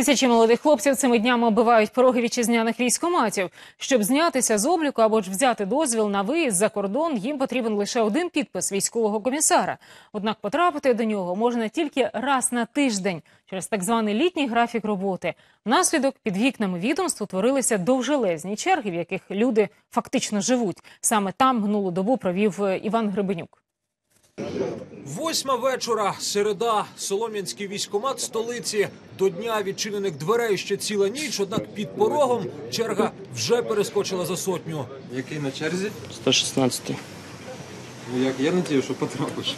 Тисячі молодих хлопців цими днями оббивають пороги вітчизняних військоматів. Щоб знятися з обліку або ж взяти дозвіл на виїзд за кордон, їм потрібен лише один підпис військового комісара. Однак потрапити до нього можна тільки раз на тиждень через так званий літній графік роботи. Внаслідок під вікнами відомств утворилися довжелезні черги, в яких люди фактично живуть. Саме там минулу добу провів е, Іван Гребенюк. Восьма вечора, середа, Солом'янський військомат столиці. До дня відчинених дверей ще ціла ніч, однак під порогом черга вже перескочила за сотню. Який на черзі? 116. Ну як я надію, що потрапиш.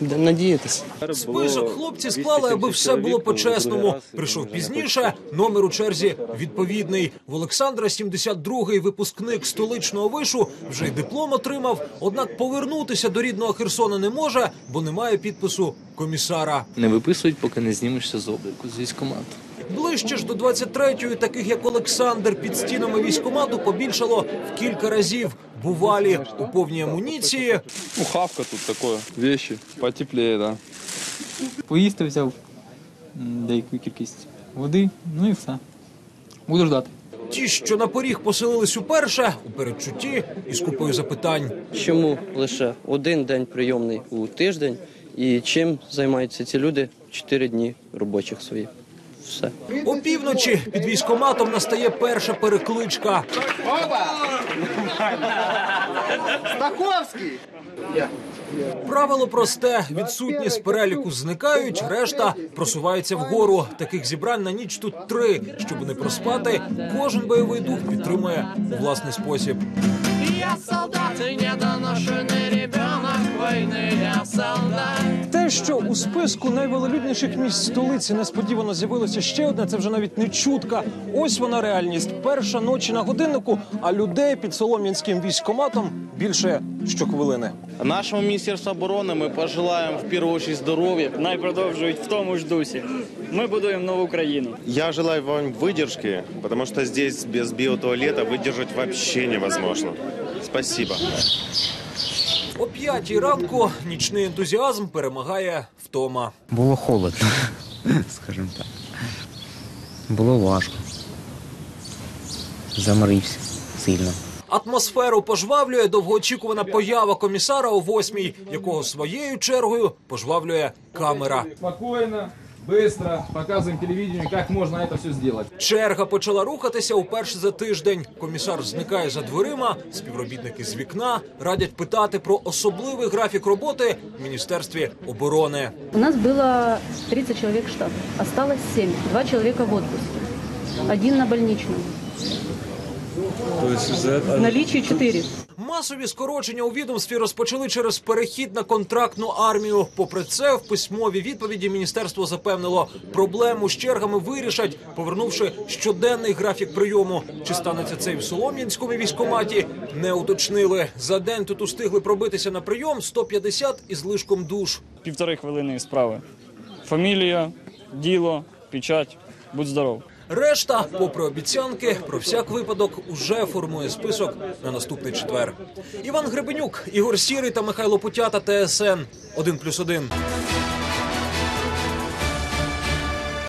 Будемо надіятися. Список хлопці склали, аби все було по-чесному. Прийшов пізніше, номер у черзі відповідний. В Олександра 72-й випускник столичного вишу вже й диплом отримав. Однак повернутися до рідного Херсона не може, бо немає підпису комісара. Не виписують, поки не знімешся з обліку з військкомату. Ближче ж до 23-ї, таких як Олександр, під стінами військомату побільшало в кілька разів. Бувалі у повній амуніції, Ну, хавка тут такое. Вещи. Потеплее, да. Поїсти взяв деяку кількість води, ну і все. Буду ждати. ті, що на поріг поселились уперше, у передчутті із купою запитань. Чому лише один день прийомний у тиждень і чим займаються ці люди чотири дні робочих своїх? Все. Опівночі під військоматом настає перша перекличка. Правило просте: відсутні з переліку зникають, решта просувається вгору. Таких зібрань на ніч тут три. Щоб не проспати, кожен бойовий дух підтримує у власний спосіб. Я солдат и недоношенный ребенок войны, я солдат. Те, що у списку найвелолюдніших місць столиці несподівано з'явилося ще одне, це вже навіть не чутка. Ось вона реальність. Перша ночі на годиннику, а людей під солом'янським військоматом більше щохвилини. Нашому міністерству оборони ми пожелаємо в першу чергу здоров'я. Най продовжують в тому ж дусі. Ми будуємо нову країну. Я желаю вам выдержки, потому что здесь без биотуалета выдержать вообще невозможно. Спасибо. О п'ятій ранку нічний ентузіазм перемагає втома. Було холодно, скажімо так. Було важко. Заморився сильно. Атмосферу пожвавлює довгоочікувана поява комісара о восьмій, якого своєю чергою пожвавлює камера. Спокойно, быстро показываем телевидению, как можно это все сделать. Черга почала рухатися уперше за тиждень. Комісар зникає за дверима. Співробітники з вікна радять питати про особливий графік роботи в міністерстві оборони. У нас было 30 человек штат. Осталось 7. Два человека в отпуске. Один на больничном. В наличии 4. Масові скорочення у відомстві розпочали через перехід на контрактну армію. Попри це, в письмовій відповіді міністерство запевнило, проблему з чергами вирішать, повернувши щоденний графік прийому. Чи станеться це і в Солом'янському військоматі? Не уточнили. За день тут устигли пробитися на прийом 150 із лишком душ. Півтори хвилини справи. Фамілія, діло, печать. Будь здоров. Решта, попри обіцянки, про всяк випадок уже формує список на наступний четвер. Іван Гребенюк, Ігор Сірий та Михайло Путята, ТСН 1+,1.